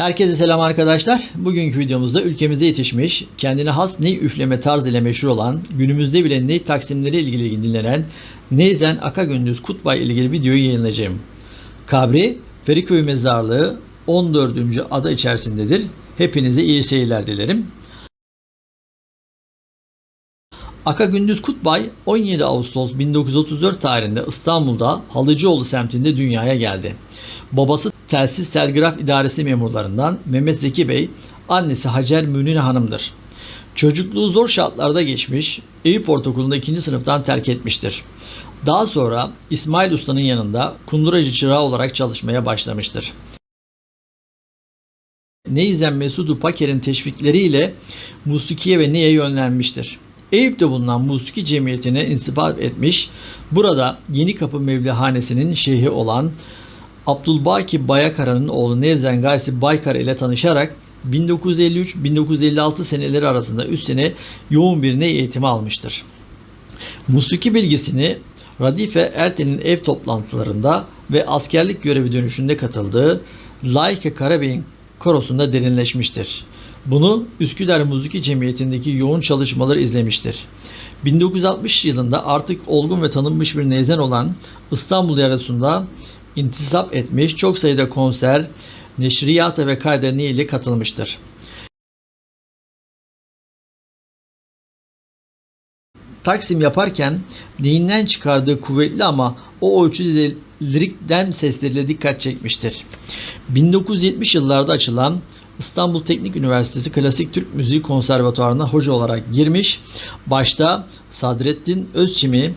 Herkese selam arkadaşlar. Bugünkü videomuzda ülkemizde yetişmiş, kendine has ney üfleme tarzı ile meşhur olan, günümüzde bile ney taksimleri ilgili dinlenen Neyzen Aka Gündüz Kutbay ile ilgili videoyu yayınlayacağım. Kabri, Feriköy Mezarlığı 14. ada içerisindedir. Hepinize iyi seyirler dilerim. Aka Gündüz Kutbay 17 Ağustos 1934 tarihinde İstanbul'da Halıcıoğlu semtinde dünyaya geldi. Babası Telsiz Telgraf İdaresi memurlarından Mehmet Zeki Bey, annesi Hacer Münir Hanım'dır. Çocukluğu zor şartlarda geçmiş, Eyüp Ortaokulu'nda ikinci sınıftan terk etmiştir. Daha sonra İsmail Usta'nın yanında kunduracı çırağı olarak çalışmaya başlamıştır. Neyzen Mesudu Paker'in teşvikleriyle musikiye ve neye yönlenmiştir. Eyüp'te bulunan Musiki Cemiyeti'ne insibak etmiş, burada Yeni Kapı Mevlihanesi'nin şeyhi olan Abdülbaki Bayakara'nın oğlu Nevzen Gaysi Baykar ile tanışarak 1953-1956 seneleri arasında üst sene yoğun bir ney eğitimi almıştır. Musiki bilgisini Radife Ertel'in ev toplantılarında ve askerlik görevi dönüşünde katıldığı Laike Karabey'in korosunda derinleşmiştir. Bunu Üsküdar Müziki Cemiyeti'ndeki yoğun çalışmaları izlemiştir. 1960 yılında artık olgun ve tanınmış bir neyzen olan İstanbul Yarası'nda intisap etmiş çok sayıda konser, neşriyata ve kaydeni ile katılmıştır. Taksim yaparken neyinden çıkardığı kuvvetli ama o ölçüde lirikten sesleriyle dikkat çekmiştir. 1970 yıllarda açılan İstanbul Teknik Üniversitesi Klasik Türk Müziği Konservatuvarı'na hoca olarak girmiş. Başta Sadrettin Özçimi,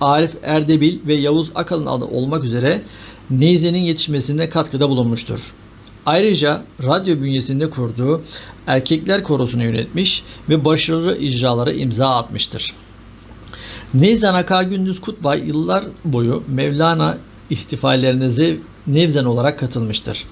Arif Erdebil ve Yavuz Akalın adı olmak üzere Neyze'nin yetişmesinde katkıda bulunmuştur. Ayrıca radyo bünyesinde kurduğu Erkekler Korosu'nu yönetmiş ve başarılı icralara imza atmıştır. Neyzen Aka Gündüz Kutbay yıllar boyu Mevlana ihtifallerine nevzen olarak katılmıştır.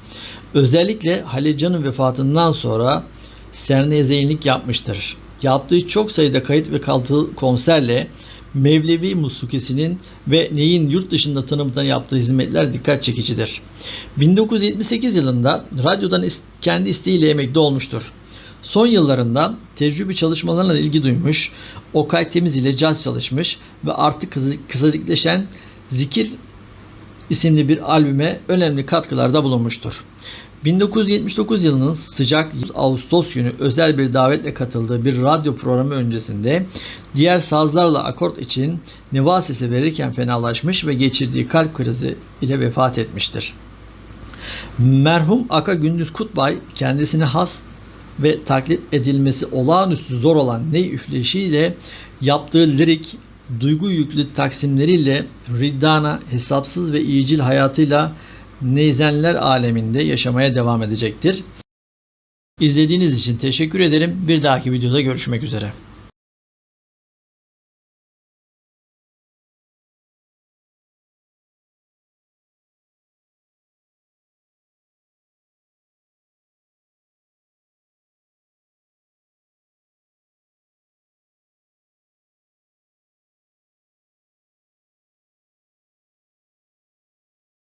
Özellikle Halil Can'ın vefatından sonra sernezeynlik yapmıştır. Yaptığı çok sayıda kayıt ve kaltılı konserle Mevlevi musikisinin ve neyin yurt dışında tanımdan yaptığı hizmetler dikkat çekicidir. 1978 yılında radyodan kendi isteğiyle emekli olmuştur. Son yıllarında tecrübe çalışmalarına ilgi duymuş, Okay Temiz ile caz çalışmış ve artık kısa- kısacıkleşen Zikir isimli bir albüme önemli katkılarda bulunmuştur. 1979 yılının sıcak Ağustos günü özel bir davetle katıldığı bir radyo programı öncesinde diğer sazlarla akort için neva sesi verirken fenalaşmış ve geçirdiği kalp krizi ile vefat etmiştir. Merhum Aka Gündüz Kutbay kendisine has ve taklit edilmesi olağanüstü zor olan ney üfleyişiyle yaptığı lirik, duygu yüklü taksimleriyle Riddana hesapsız ve iyicil hayatıyla neyzenler aleminde yaşamaya devam edecektir. İzlediğiniz için teşekkür ederim. Bir dahaki videoda görüşmek üzere.